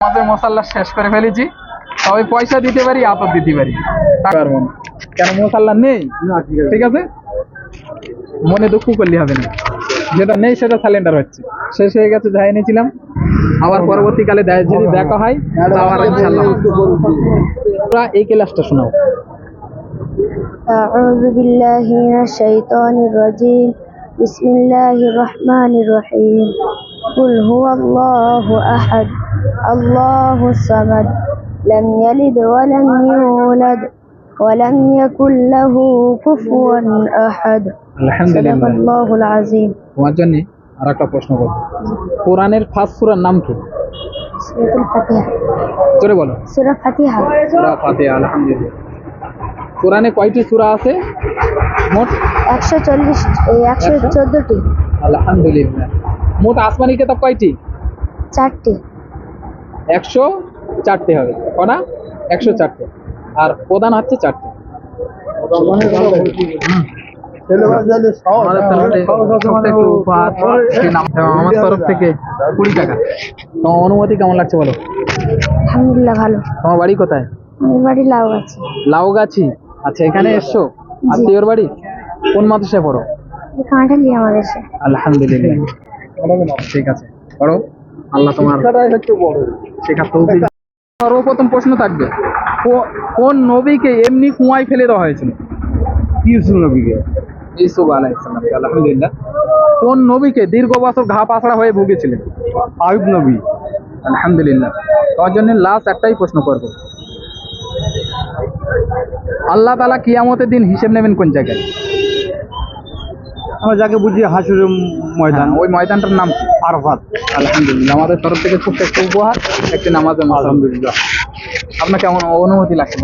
আমাদের মশাল্লা শেষ করে ফেলেছি তবে পয়সা দিতে পারি আতর দিতে পারি টাকা পারবো না কেন মশাল্লা নেই ঠিক আছে মনে দুঃখ করলে হবে না যেটা নেই সেটা স্যালেন্ডার হচ্ছে শেষ হয়ে গেছে যাই এনেছিলাম আবার পরবর্তীকালে দে- যদি দেখা হয় তো আবার ইনশাল্লাহ তোমরা এই ক্লাসটা শোনাও أعوذ بالله من الشيطان الرجيم بسم الله الرحمن الرحيم قل هو الله أحد الله الصمد لم يلد ولم يولد ولم يكن له كفوا أحد صدق আলহামদুলিল্লাহ الله العظيم তোমার জন্য আর একটা প্রশ্ন করবো কোরআনের ফার্স্ট সুরার নাম কি سورة الفاتحة জোরে বলো سورة الفاتحة সুরা ফাতিহা আলহামদুলিল্লাহ কোরআনে কয়টি সূরা আছে মোট একশো চল্লিশ একশো চোদ্দটি আলহামদুলিল্লাহ মোট আসমানি কিতাব কয়টি চারটি একশো চারটে হবে কটা? একশো চারটে। আর প্রধান হচ্ছে চারটে। আমার তরফ থেকে কুড়ি টাকা তোমার অনুমতি কেমন লাগছে বলো? আলহামদুলিল্লাহ ভালো। তোমার বাড়ি কোথায়? আমার বাড়ি লাউ আছে লাউগাছি? আচ্ছা এখানে এসছো? আত্মীয়র বাড়ি? কোন মাদ্রাসায় পড়ো? কাঁঠালি আমাদের। সে আলহামদুলিল্লাহ। ঠিক আছে পড়ো। আল্লাহ তোমার তৌফিক সর্বপ্রথম প্রশ্ন থাকবে কোন নবীকে এমনি কুয়ায় ফেলে দেওয়া হয়েছিল? ইউসুফ নবীকে। ইসুফ আলাইসালাম আলহামদুলিল্লাহ। কোন নবীকে দীর্ঘ বছর ঘা পাছড়া হয়ে ভুগেছিলেন? আয়ুব নবী। আলহামদুলিল্লাহ। তোমার জন্য লাস্ট একটাই প্রশ্ন করব। আল্লাহ তালা কিয়ামতের দিন হিসেব নেবেন কোন জায়গায়? আমরা যাকে বুঝি হাসুরের ময়দান। হ্যাঁ, ওই ময়দানটার নাম কি? আরফাত। আলহামদুলিল্লাহ আমাদের তরফ থেকে ছোট্ট একটা উপহার একটি নামাজের আলহামদুলিল্লাহ। আপনার কেমন অনুমতি লাগছে?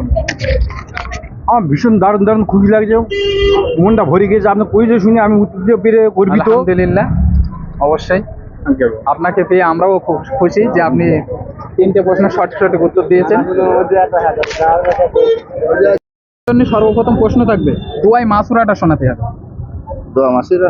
আমার ভীষণ দারুণ দারুণ খুশি লাগছে। মনটা ভরে গেছে আপনার পরিচয় শুনে আমি উত্তর পেরে গর্বিত। আলহামদুলিল্লাহ অবশ্যই। আপনাকে পেয়ে আমরাও খুব খুশি যে আপনি তিনটে প্রশ্ন সঠিক সঠিক উত্তর দিয়েছেন। জন্য সর্বপ্রথম প্রশ্ন থাকবে দুয়াই মাসুরাটা শোনাতে হবে। দোয়া মাসিরা।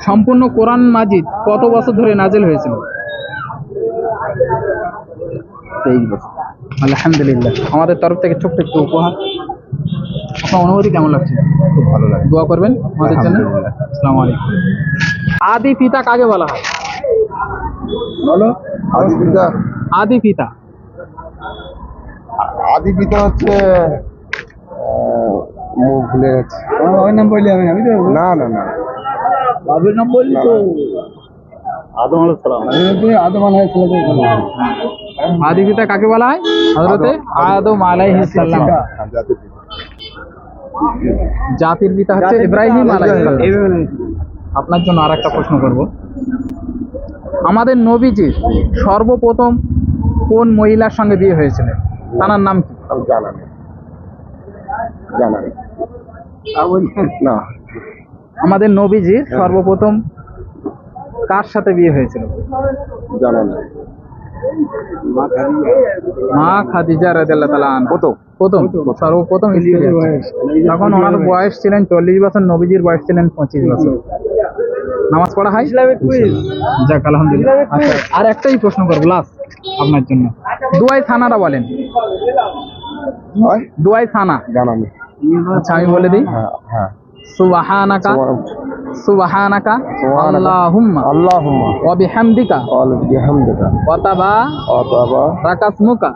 সম্পূর্ণ কোরআন মাজিদ কত বছর ধরে নাজেল হয়েছিল? তেইশ বছর। আলহামদুলিল্লাহ। আমাদের তরফ থেকে ছোট্ট একটু উপহার। আপনার অনুভূতি কেমন লাগছে? খুব ভালো লাগে দোয়া করবেন আমাদের জন্য। আসসালামু আলাইকুম। আদি পিতা কাকে বলা হয়? বলো। আদি পিতা আদি পিতা আদি পিতা হচ্ছে মুখ ভুলে গেছে। বাবার নাম বললি আমি আমি না না না। বাবার নাম বললি তো? আদম আলাইহিস আদম আলাইহিস আদি পিতা কাকে বলা হয়? হযরতে আদম আলাইহিস জাতির পিতা হচ্ছে ইব্রাহিম আলাইহিস আপনার জন্য আর একটা প্রশ্ন করব। আমাদের নবীজির সর্বপ্রথম কোন মহিলার সঙ্গে বিয়ে হয়েছিল তার নাম কি? জানা নেই জানা নেই না। আমাদের নবীজির সর্বপ্রথম কার সাথে বিয়ে হয়েছিল? জানা নেই মা খাদিজা। রাদিয়াল্লাহু তাআলা প্রথম। প্রথম। সর্বপ্রথম তখন ওনার বয়স ছিলেন চল্লিশ বছর নবীজির বয়স ছিলেন পঁচিশ বছর। নামাজ পড়া হয়? যাক আলহামদুলিল্লাহ। আচ্ছা আর একটাই প্রশ্ন করব লাস্ট আপনার জন্য। দুয়াই থানাটা বলেন। দুয়াই থানা। জানা আচ্ছা আমি বলে দিই। হ্যাঁ হ্যাঁ। সুবহানাকা সুবহানাকা আল্লাহুম্মা। আল্লাহুম্মা। ওয়া বিহামদিকা। ওয়া বিহামদিকা। ওয়া তাবা। ওয়া তাবা। রাকাত মুকা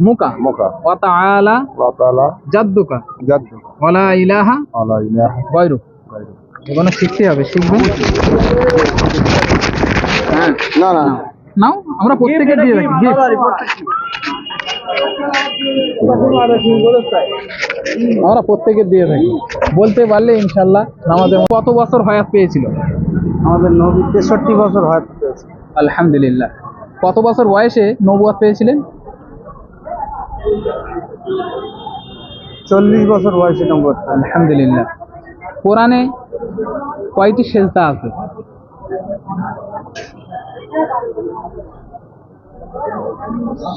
মুকা মুকা। ওয়া তাআলা। ওয়া তাআলা। জাদ্দুকা। জাদ্দু ওয়ালা ইলাহা। আলা ইলাহা। গয়রু। এগুলো শিখতে হবে শিখবেন হ্যাঁ না না। নাও আমরা প্রত্যেকে দিয়ে রাখি। আমরা প্রত্যেকে দিয়ে থাকি। বলতে পারলে ইনশাল্লাহ আমাদের কত বছর হয়াত পেয়েছিল? আমাদের নবী তেষট্টি বছর হয়াত হয় আলহামদুলিল্লাহ। কত বছর বয়সে নবুয়াত পেয়েছিলেন? চল্লিশ বছর বয়সে নম্বর আলহামদুলিল্লাহ। কোরআনে কয়টি সেজদা আছে?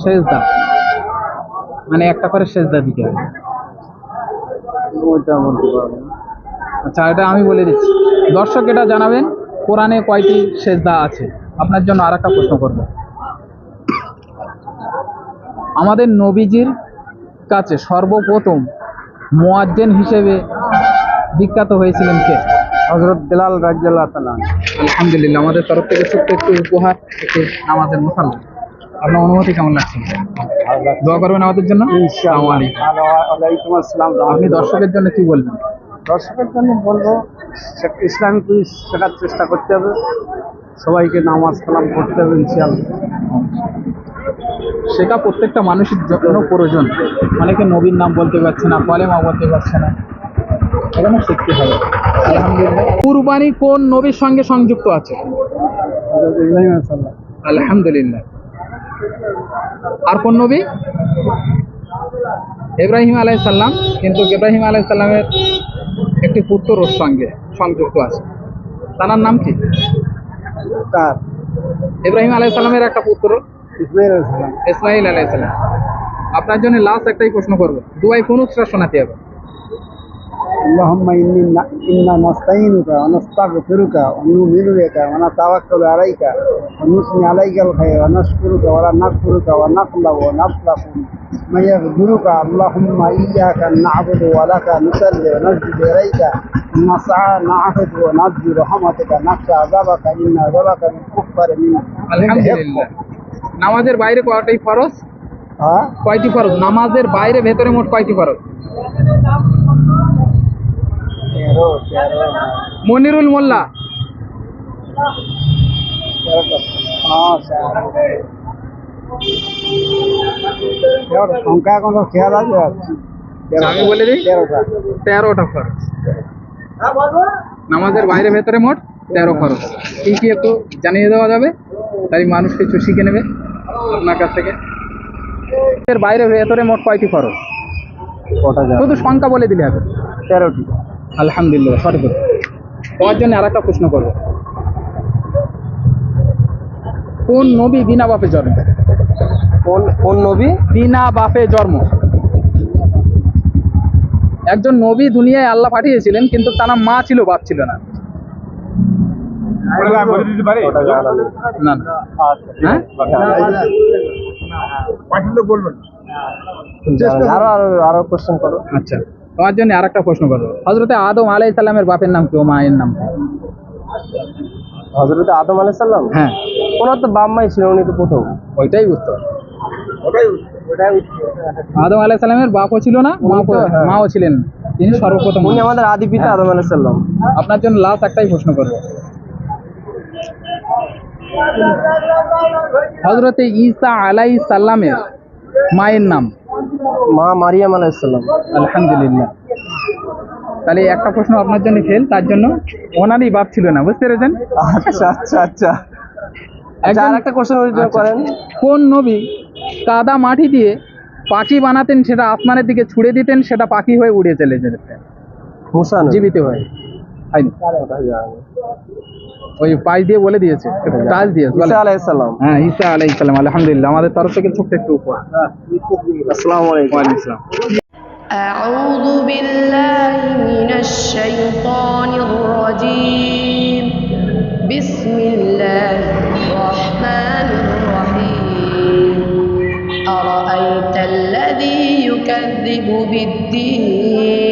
সেজদা। মানে একটা করে সেজদা দিতে হবে। ওইটা বলতে পারব আচ্ছা এটা আমি বলে দিচ্ছি। দর্শক এটা জানাবেন কোরআনে কয়টি সেজদা আছে? আপনার জন্য আর একটা প্রশ্ন করব। আমাদের নবীজির কাছে সর্বপ্রথম মোয়াজ্জেন হিসেবে বিখ্যাত হয়েছিলেন কে? হজরত বেলাল রাজ্জাল্লাহ তালা আলহামদুলিল্লাহ আমাদের তরফ থেকে ছোট্ট একটু উপহার একটু নামাজের মোসাল্লা আপনার অনুমতি কেমন লাগছে? দোয়া করবেন আমাদের জন্য? আপনি দর্শকের জন্য কি বলবেন? দর্শকের জন্য বলব ইসলামিক পুলিশ শেখার চেষ্টা করতে হবে? সবাইকে নামাজ কালাম করতে হবে ইনশাআল্লাহ। সেটা প্রত্যেকটা মানুষের জন্য প্রয়োজন। অনেকে নবীর নাম বলতে পারছে না কলেমা বলতে পারছে না। এখানে শিখতে হবে। কুরবানি কোন নবীর সঙ্গে সংযুক্ত আছে। আলহামদুলিল্লাহ। আর কোন নবী? ইব্রাহিম আলাইসাল্লাম কিন্তু ইব্রাহিম আলাইসাল্লামের একটি পুত্র ওর সঙ্গে সংযুক্ত আছে। তার নাম কি? তার। ইব্রাহিম আলাইসাল্লামের একটা পুত্র? ইসমাইল আলাইসাল্লাম আপনার জন্য লাস্ট একটাই প্রশ্ন করব। দুয়াই কোন উৎসাহ শোনাতে হবে? اللهم إني إنا نستعينك ونستغفرك ونؤمن بك ونتوكل عليك ونثني عليك الخير ونشكرك ولا نكفرك ونقلب ونطلق من يغفرك اللهم إياك نعبد ولك نصلي ونسجد إليك نسعى نعبد ونرجو رحمتك نخشى عذابك إن عذابك من كفر من আলহামদুলিল্লাহ নামাজের বাইরে কয়টাই ফরজ ها কয়টি ফরজ নামাজের বাইরে ভেতরে মোট কয়টি ফরজ তেরো তেরো মনিরুল মোল্লা। সংখ্যা কোনো খেয়াল আছে? আমি বলে দিই তেরোটা। নামাজের বাইরে ভেতরে মোট তেরো খরচ। কি কি একটু জানিয়ে দেওয়া যাবে? তাই মানুষ কিছু শিখে নেবে আপনার কাছ থেকে। এর বাইরে ভেতরে মোট কয়টি খরচ? শুধু সংখ্যা বলে দিলে হবে। তেরোটি। আলহামদুলিল্লাহ সঠিক। তোমার জন্য আর একটা প্রশ্ন করব। কোন নবী বিনা বাপে জন্ম? কোন কোন নবী? বিনা বাপে জন্ম। একজন নবী দুনিয়ায় আল্লাহ পাঠিয়েছিলেন কিন্তু তার মা ছিল বাপ ছিল না। হ্যাঁ? আরও আরও আরও কোশ্চেন করো। আচ্ছা। তোমার জন্য আর একটা প্রশ্ন করব। হজরতে আদম আলাই সাল্লামের বাপের নাম কি ও মায়ের নাম কি? হজরত আদম আলাইহিস সালাম? হ্যাঁ। ওনার তো বাম্মাই ছিল উনি তো প্রথম। ওইটাই উত্তর। আদম আলাই সাল্লামের বাপও ছিল না হ্যাঁ। মাও ছিলেন। তিনি সর্বপ্রথম। উনি আমাদের আদি পিতা আদম আলাইহিস সালাম। আপনার জন্য লাস্ট একটাই প্রশ্ন করব। হজরতে ঈসা আলাই সাল্লামের মায়ের নাম। মা মারিয়াম আলাইহিস সালাম। আলহামদুলিল্লাহ। তাহলে একটা প্রশ্ন আপনার জন্য ফেল তার জন্য ওনারই বাপ ছিল না বুঝতে পেরেছেন? আচ্ছা আচ্ছা আচ্ছা। একজন- একটা কোশ্চেন আচ্ছা। করেন। কোন নবী কাদা মাটি দিয়ে পাখি বানাতেন সেটা আসমানের দিকে ছুড়ে দিতেন সেটা পাখি হয়ে উড়ে চলে যেতেন? মুসা জীবিত হয়ে। হয়নি। ওটা জানা নেই। ওই পাশ দিয়ে বলে দিয়েছে একটু টাচ দিয়েছে বলে। ঈসা আলাইহিস সালাম হ্যাঁ ঈসা আলাইহিস সালাম আলহামদুলিল্লাহ আমাদের তরফ থেকে ছোট্ট একটু উপহার আসসালামু আলাইকুম ওয়ালাইকুম আসসালাম أعوذ بالله من الشيطان الرجيم بسم الله الرحمن الرحيم أرأيت الذي يكذب بالدين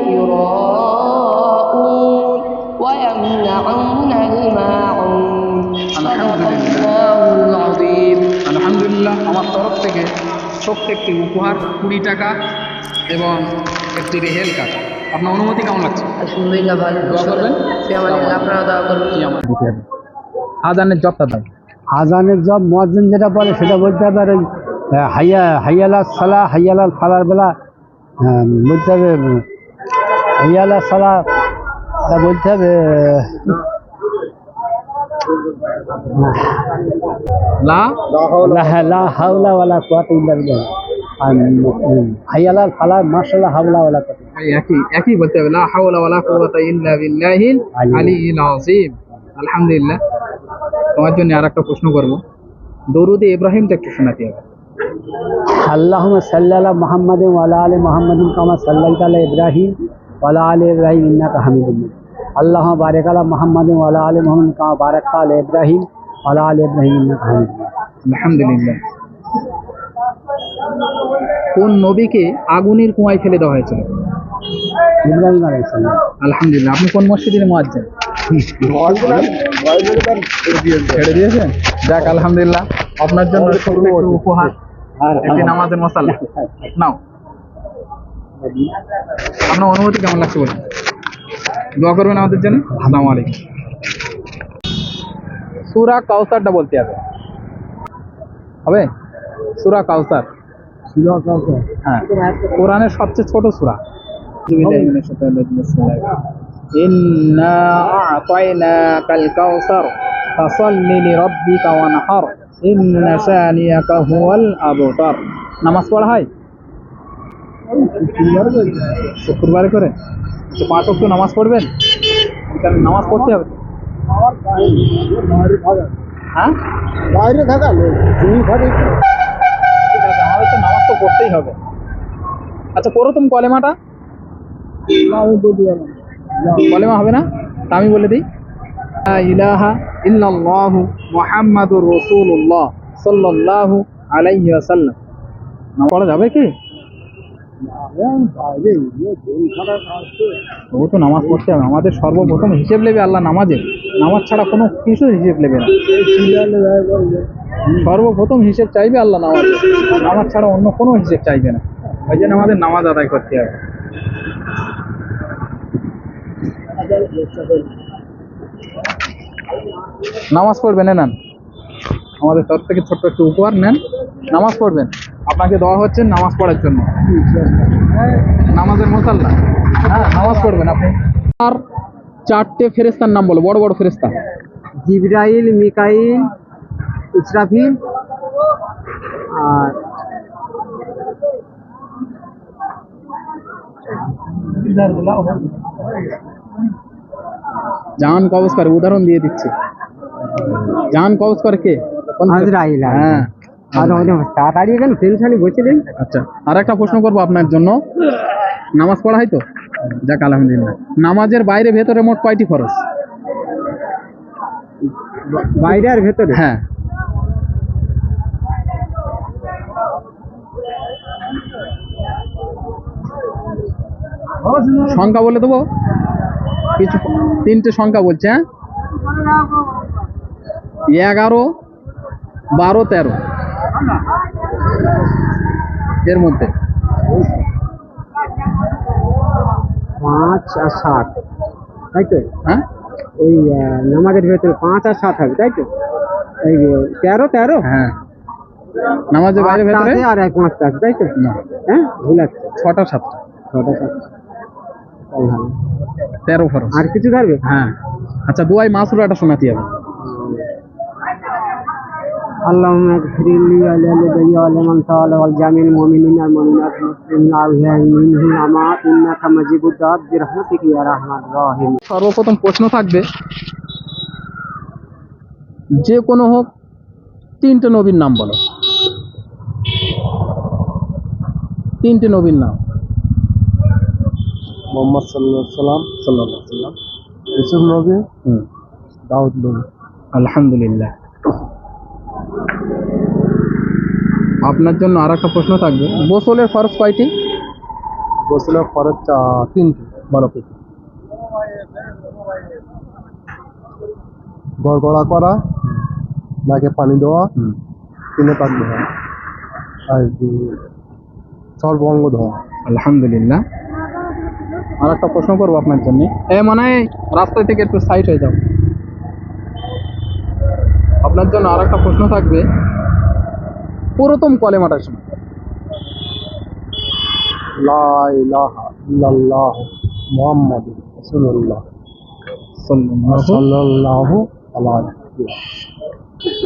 ছোট্ট একটি উপহার কুড়ি টাকা এবং একটি রেহেল কার্ড আপনার অনুমতি কেমন লাগছে? আলহামদুলিল্লাহ ভালো। দোয়া করবেন। আপনারা দোয়া করবেন কি আমার দিতে হবে আজানের জবটা দাও আজানের জব মসজিদ যেটা বলে সেটা বলতে হবে আর ওই হাইয়া হাইয়ালা সালা হাইয়ালা ফালার বেলা বলতে হবে উম, হাইয়ালা সালা তা বলতে হবে লা আলহামদুলিল্লাহ। তোমার জন্য আর একটা প্রশ্ন করব। দরুদে ইব্রাহিমটা একটু শোনাতে হবে। আল্লাহুম্মা সাল্লি আলা মুহাম্মাদিন আলি মুহাম্মাদিন কামা সাল্লাইতা ইব্রাহিম ওয়া আলা ইব্রাহিম ইন্নাকা হামিদুল আল্লাহ বারেক আলা মোহাম্মদ আল্লাহ আলী মোহাম্মদ কাঁ বারেক আল ইব্রাহিম আল্লাহ আল ইব্রাহিম আলহামদুলিল্লাহ। কোন নবীকে আগুনের কুয়ায় ফেলে দেওয়া হয়েছিল? ইব্রাহিম আলাইসাল্লাম আলহামদুলিল্লাহ। আপনি কোন মসজিদের মোয়াজ্জেন? ছেড়ে দিয়েছেন? যাক আলহামদুলিল্লাহ। আপনার জন্য উপহার একটি নামাজের মশালা। নাও। আপনার অনুভূতি কেমন লাগছে বলুন? দোয়া করবেন আমাদের জন্য? আসসালামু আলাইকুম। সুরা কাউসারটা বলতে হবে। হবে? সুরা কাউসার। সুরা কাউসার। হ্যাঁ। কোরআনের সবচেয়ে ছোট সুরা। নামাজ পড়া হয়? শুক্রবারে করে? আচ্ছা, পাঁচ ওয়াক্ত নামাজ পড়বেন? নামাজ পড়তে হবে। হ্যাঁ? বাইরে থাকা লোক ঘরে। ঠিক আছে আমাদের তো নামাজ তো পড়তেই হবে। আচ্ছা করো তুমি কলেমাটা। কলেমা হবে না? তা আমি বলে দিই। ইলাহা ইল্লাল্লাহু মুহাম্মাদুর রাসূলুল্লাহ সাল্লাল্লাহু আলাইহি ওয়াসাল্লাম। না পড়া যাবে কি? তো নামাজ পড়তে হবে। আমাদের সর্বপ্রথম হিসেব নেবে আল্লাহ নামাজের নামাজ ছাড়া কোনো কিছু হিসেব নেবে না। সর্বপ্রথম হিসেব চাইবে আল্লাহ নামাজ। নামাজ ছাড়া অন্য কোনো হিসেব চাইবে না। ওই জন্য আমাদের নামাজ আদায় করতে হবে। নামাজ পড়বেন এ নেন আমাদের তরফ থেকে ছোট্ট একটু উপহার নেন। নামাজ পড়বেন। আপনাকে দেওয়া হচ্ছে নামাজ পড়ার জন্য। নামাজের মোসাল্লা। হ্যাঁ নামাজ পড়বেন আপনি। আর চারটে ফেরেস্তার নাম বলো বড় বড় ফেরেস্তা জিবরাইল মিকাইল ইসরাফিল আর জান কবজ করে উদাহরণ দিয়ে দিচ্ছে। জান কবস্কার কে? হ্যাঁ। তাড়াতাড়ি বসে দিন। আচ্ছা আর একটা প্রশ্ন করব আপনার জন্য। নামাজ পড়া হয় তো? যাক আলহামদুলিল্লাহ। নামাজের বাইরে ভেতরে মোট কয়টি খরচ বাইরে আর ভেতরে? হ্যাঁ। সংখ্যা বলে দেবো? কিছু তিনটে সংখ্যা বলছে হ্যাঁ? এগারো বারো তেরো। এর মধ্যে। পাঁচ আর সাত। তাই তো? হ্যাঁ? ওই নামাজের ভেতরে পাঁচ আর সাত হবে তাই তো? এই তেরো তেরো? হ্যাঁ। নামাজের বাইরে ভেতরে? আর এক পাঁচটা আছে তাই তো? না। হ্যাঁ? ভুল আছে। ছটা সাতটা। ছটা সাত তেরো ফরজ। আর কিছু ধরবে হ্যাঁ। আচ্ছা দুয়াই মাসুরাটা শোনাতে হবে। اللهم اغفر لي ولوالدي ولمن سأل والجميع المؤمنين والمؤمنات المسلمين الأحياء منهم الأموات إنك مجيب الدعوات برحمتك يا أرحم الراحمين সর্বপ্রথম প্রশ্ন থাকবে যে কোনো হোক তিনটে নবীর নাম বলো তিনটে নবীর নাম মোহাম্মদ সাল্লাহ সাল্লাম সাল্লাহ সাল্লাম ইসুফ নবী হুম দাউদ নবী আলহামদুলিল্লাহ আপনার জন্য আর একটা প্রশ্ন থাকবে। গোসলের ফরজ কয়টি? গোসলের খরচ তিনটি বলো কি? গড়গড়া করা নাকে পানি দেওয়া তিনে পাক ধোয়া আর কি সর্বঙ্গ ধোয়া। আলহামদুলিল্লাহ। আর একটা প্রশ্ন করব আপনার জন্য। এ মনে হয় রাস্তা থেকে একটু সাইড হয়ে যাও। আপনার জন্য আর একটা প্রশ্ন থাকবে। পুরোতম কলেমাটা শোনো লা ইলাহা ইল্লাল্লাহ মুহাম্মাদুর রাসূলুল্লাহ সাল্লাল্লাহু সাল্লাল্লাহু আলাইহি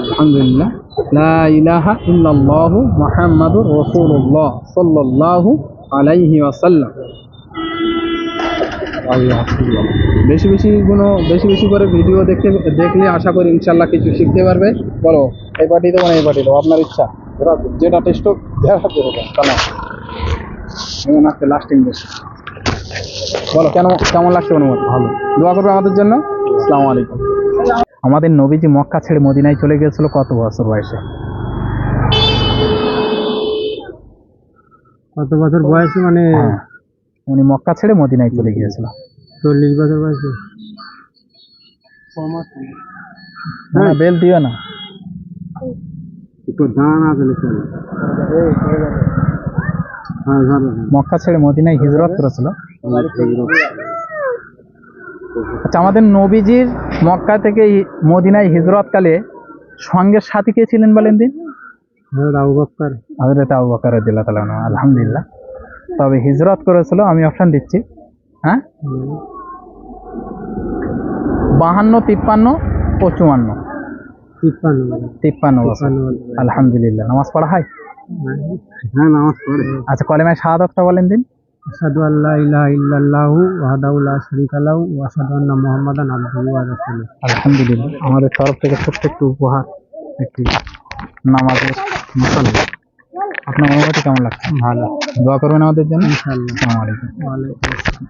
আলহামদুলিল্লাহ। লা ইলাহা ইল্লাল্লাহু মুহাম্মাদুর রাসূলুল্লাহ সাল্লাল্লাহু আলাইহি ওয়াসাল্লাম। বেশি বেশি কোনো বেশি বেশি করে ভিডিও দেখতে দেখলে আশা করি ইনশাল্লাহ কিছু শিখতে পারবে। বলো, এই পার্টি দেবো না এই পার্টি দেবো আপনার ইচ্ছা? যেটা টেস্ট এমন আছে লাস্টিং বেশি বলো কেন কেমন লাগছে অনুমতি ভালো। দোয়া করবে আমাদের জন্য? আসসালামু আলাইকুম। আমাদের নবীজি মক্কা ছেড়ে মদিনায় চলে গিয়েছিল কত বছর বয়সে? কত বছর বয়সে মানে? হ্যাঁ। উনি মক্কা ছেড়ে মদিনায় চলে গিয়েছিল। চল্লিশ বছর বয়সে? বেল দিও না। একটু দাঁড়ান আসলে চলে হ্যাঁ মক্কা ছেড়ে মদিনায় হিজরত করেছিল? আচ্ছা আমাদের নবীজির মক্কা থেকে মদিনায় হিজরতকালে সঙ্গে সাথী কে ছিলেন বলেন দিন? হ্যাঁ হজরত আবু বকর রাদিয়াল্লাহু তাআলা আলহামদুলিল্লাহ। তবে হিজরত করেছিল আমি অপশন দিচ্ছি। হ্যাঁ? বাহান্ন তিপ্পান্ন ও চুয়ান্ন। তিপ্পান্ন তিপ্পান্ন বছর। আলহামদুলিল্লাহ। নামাজ পড়া হয়? হ্যাঁ নামাজ পড়ে। আচ্ছা কলেমায় শাহাদতটা বলেন দিন। আশহাদু আল্লা ইলাহা ইল্লাল্লাহু ওয়াহদাহু লা ওয়া আশহাদু আন্না মুহাম্মাদান আবদুহু ওয়া রাসূলুহু। আলহামদুলিল্লাহ। আমাদের তরফ থেকে ছোট্ট একটু উপহার একটি নামাজের আপনার অনুভূতি কেমন লাগছে? ভালো। দোয়া করবেন আমাদের জন্য। ইনশাআল্লাহ। আসসালামু আলাইকুম। ওয়া আলাইকুম আসসালাম।